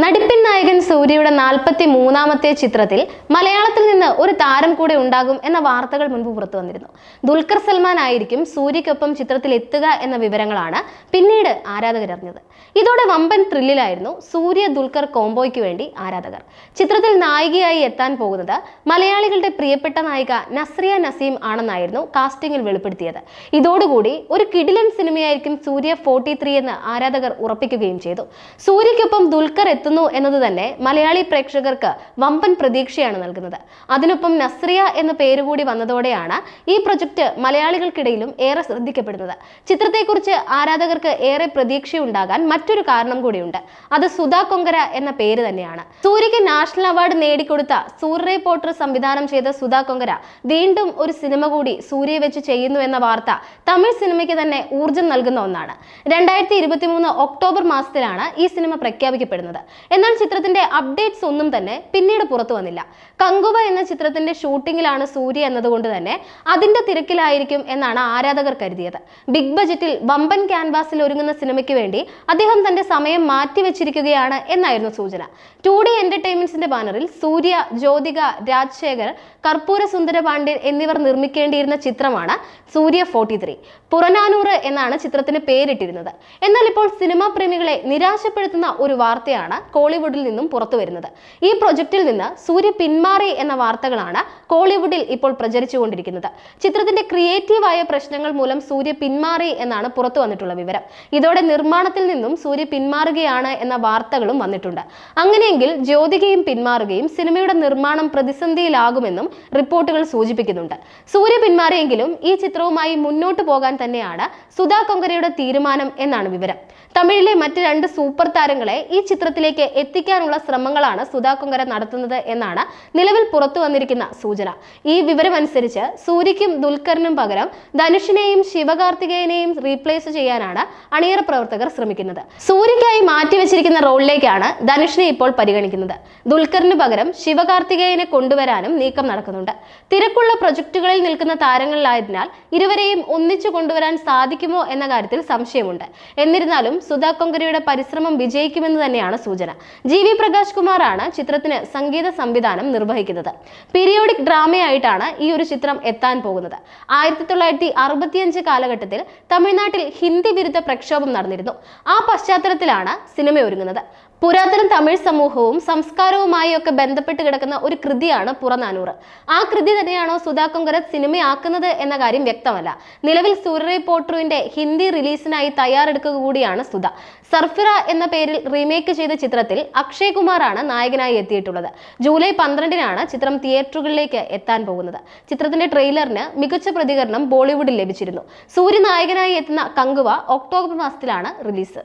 നടിപ്പിൻ നായകൻ സൂര്യയുടെ നാൽപ്പത്തി മൂന്നാമത്തെ ചിത്രത്തിൽ മലയാളത്തിൽ നിന്ന് ഒരു താരം കൂടെ ഉണ്ടാകും എന്ന വാർത്തകൾ മുൻപ് പുറത്തു വന്നിരുന്നു. ദുൽഖർ സൽമാൻ ആയിരിക്കും സൂര്യക്കൊപ്പം ചിത്രത്തിൽ എത്തുക എന്ന വിവരങ്ങളാണ് പിന്നീട് ആരാധകർ അറിഞ്ഞത്. ഇതോടെ വമ്പൻ ത്രില്ലിലായിരുന്നു സൂര്യ ദുൽഖർ കോംബോയ്ക്ക് വേണ്ടി ആരാധകർ. ചിത്രത്തിൽ നായികയായി എത്താൻ പോകുന്നത് മലയാളികളുടെ പ്രിയപ്പെട്ട നായിക നസ്രിയ നസീം ആണെന്നായിരുന്നു കാസ്റ്റിംഗിൽ വെളിപ്പെടുത്തിയത്. ഇതോടുകൂടി ഒരു കിടിലൻ സിനിമയായിരിക്കും സൂര്യ ഫോർട്ടി എന്ന് ആരാധകർ ഉറപ്പിക്കുകയും ചെയ്തു. സൂര്യക്കൊപ്പം ദുൽഖർ എത്തുന്നു എന്നത് തന്നെ മലയാളി പ്രേക്ഷകർക്ക് വമ്പൻ പ്രതീക്ഷയാണ് നൽകുന്നത്. അതിനൊപ്പം നസ്രിയ എന്ന പേര് കൂടി വന്നതോടെയാണ് ഈ പ്രൊജക്ട് മലയാളികൾക്കിടയിലും ഏറെ ശ്രദ്ധിക്കപ്പെടുന്നത്. ചിത്രത്തെക്കുറിച്ച് ആരാധകർക്ക് ഏറെ പ്രതീക്ഷയുണ്ടാകാൻ മറ്റൊരു കാരണം കൂടിയുണ്ട്. അത് സുധാ കൊങ്കര എന്ന പേര് തന്നെയാണ്. സൂര്യയ്ക്ക് നാഷണൽ അവാർഡ് നേടിക്കൊടുത്ത സൂര്യ പോട്ടർ സംവിധാനം ചെയ്ത സുധാ കൊങ്കര വീണ്ടും ഒരു സിനിമ കൂടി സൂര്യ വെച്ച് ചെയ്യുന്നു എന്ന വാർത്ത തമിഴ് സിനിമയ്ക്ക് തന്നെ ഊർജം നൽകുന്ന ഒന്നാണ്. രണ്ടായിരത്തി ഇരുപത്തി മൂന്ന് ഒക്ടോബർ മാസത്തിലാണ് ഈ സിനിമ പ്രഖ്യാപിക്കപ്പെടുന്നത്. എന്നാൽ ചിത്രത്തിന്റെ അപ്ഡേറ്റ്സ് ഒന്നും തന്നെ പിന്നീട് പുറത്തു വന്നില്ല. കങ്കുവ എന്ന ചിത്രത്തിന്റെ ഷൂട്ടിങ്ങിലാണ് സൂര്യ എന്നതുകൊണ്ട് തന്നെ അതിന്റെ തിരക്കിലായിരിക്കും എന്നാണ് ആരാധകർ കരുതിയത്. ബിഗ് ബജറ്റിൽ വമ്പൻ ക്യാൻവാസിൽ ഒരുങ്ങുന്ന സിനിമയ്ക്ക് വേണ്ടി അദ്ദേഹം തന്റെ സമയം മാറ്റിവെച്ചിരിക്കുകയാണ് എന്നായിരുന്നു സൂചന. ടു ഡി എന്റർടൈൻമെന്റ്സിന്റെ ബാനറിൽ സൂര്യ ജ്യോതിക രാജശേഖർ കർപ്പൂര സുന്ദര പാണ്ഡ്യൻ എന്നിവർ നിർമ്മിക്കേണ്ടിയിരുന്ന ചിത്രമാണ് സൂര്യ ഫോർട്ടി ത്രീ പുറനാനൂറ് എന്നാണ് ചിത്രത്തിന് പേരിട്ടിരുന്നത്. എന്നാൽ ഇപ്പോൾ സിനിമാ പ്രേമികളെ നിരാശപ്പെടുത്തുന്ന ഒരു വാർത്തയാണ് കോളിവുഡിൽ നിന്നും പുറത്തു വരുന്നത്. ഈ പ്രൊജക്റ്റിൽ നിന്ന് സൂര്യ പിന്മാറി എന്ന വാർത്തകളാണ് കോളിവുഡിൽ ഇപ്പോൾ പ്രചരിച്ചുകൊണ്ടിരിക്കുന്നത്. ചിത്രത്തിന്റെ ക്രിയേറ്റീവായ പ്രശ്നങ്ങൾ മൂലം സൂര്യ പിന്മാറി എന്നാണ് പുറത്തു വന്നിട്ടുള്ള വിവരം. ഇതോടെ നിർമ്മാണത്തിൽ നിന്നും സൂര്യ പിന്മാറുകയാണ് എന്ന വാർത്തകളും വന്നിട്ടുണ്ട്. അങ്ങനെയെങ്കിൽ ജ്യോതികയും പിന്മാറുകയും സിനിമയുടെ നിർമ്മാണം പ്രതിസന്ധിയിലാകുമെന്നും റിപ്പോർട്ടുകൾ സൂചിപ്പിക്കുന്നുണ്ട്. സൂര്യ പിന്മാറിയെങ്കിലും ഈ ചിത്രവുമായി മുന്നോട്ട് പോകാൻ തന്നെയാണ് സുധാ കൊങ്കരയുടെ തീരുമാനം എന്നാണ് വിവരം. തമിഴിലെ മറ്റ് രണ്ട് സൂപ്പർ താരങ്ങളെ ഈ ചിത്രത്തിലേക്ക് എത്തിക്കാനുള്ള ശ്രമങ്ങളാണ് സുധാ കൊങ്കര നടത്തുന്നത് എന്നാണ് നിലവിൽ പുറത്തു വന്നിരിക്കുന്ന സൂചന. ഈ വിവരമനുസരിച്ച് സൂര്യയ്ക്കും ദുൽഖറിനും പകരം ധനുഷിനെയും ശിവകാർത്തികേയനെയും റീപ്ലേസ് ചെയ്യാനാണ് അണിയറ പ്രവർത്തകർ ശ്രമിക്കുന്നത്. സൂര്യയ്ക്കായി മാറ്റിവെച്ചിരിക്കുന്ന റോളിലേക്കാണ് ധനുഷിനെ ഇപ്പോൾ പരിഗണിക്കുന്നത്. ദുൽഖറിന് പകരം ശിവകാർത്തികേയനെ കൊണ്ടുവരാനും നീക്കം നടക്കുന്നുണ്ട്. തിരക്കുള്ള പ്രൊജക്ടുകളിൽ നിൽക്കുന്ന താരങ്ങളിലായതിനാൽ ഇരുവരെയും ഒന്നിച്ചു കൊണ്ടുവരാൻ സാധിക്കുമോ എന്ന കാര്യത്തിൽ സംശയമുണ്ട്. എന്നിരുന്നാലും സുധാ കൊങ്കരയുടെ പരിശ്രമം വിജയിക്കുമെന്ന് തന്നെയാണ് സൂചന. ജി വി പ്രകാശ് കുമാറാണ് ചിത്രത്തിന് സംഗീത സംവിധാനം നിർവഹിക്കുന്നത്. പീരിയോഡിക് ഡ്രാമയായിട്ടാണ് ഈ ഒരു ചിത്രം എത്താൻ പോകുന്നത്. ആയിരത്തി തൊള്ളായിരത്തി അറുപത്തിയഞ്ച് കാലഘട്ടത്തിൽ തമിഴ്നാട്ടിൽ ഹിന്ദി വിരുദ്ധ പ്രക്ഷോഭം നടന്നിരുന്നു. ആ പശ്ചാത്തലത്തിലാണ് സിനിമ ഒരുങ്ങുന്നത്. പുരാതന തമിഴ് സമൂഹവും സംസ്കാരവുമായി ഒക്കെ ബന്ധപ്പെട്ട് കിടക്കുന്ന ഒരു കൃതിയാണ് പുറനാനൂറ്. ആ കൃതി തന്നെയാണോ സുധാ കൊങ്കര സിനിമയാക്കുന്നത് എന്ന കാര്യം വ്യക്തമല്ല. നിലവിൽ സൂര്യ പോട്രുവിന്റെ ഹിന്ദി റിലീസിനായി തയ്യാറെടുക്കുക കൂടിയാണ് സുധ. സർഫിറ എന്ന പേരിൽ റീമേക്ക് ചെയ്ത ചിത്രത്തിൽ അക്ഷയ് കുമാറാണ് നായകനായി എത്തിയിട്ടുള്ളത്. ജൂലൈ പന്ത്രണ്ടിനാണ് ചിത്രം തിയേറ്ററുകളിലേക്ക് എത്താൻ പോകുന്നത്. ചിത്രത്തിന്റെ ട്രെയിലറിന് മികച്ച പ്രതികരണം ബോളിവുഡിൽ ലഭിച്ചിരുന്നു. സൂര്യ നായകനായി എത്തുന്ന കങ്കുവ ഒക്ടോബർ മാസത്തിലാണ് റിലീസ്.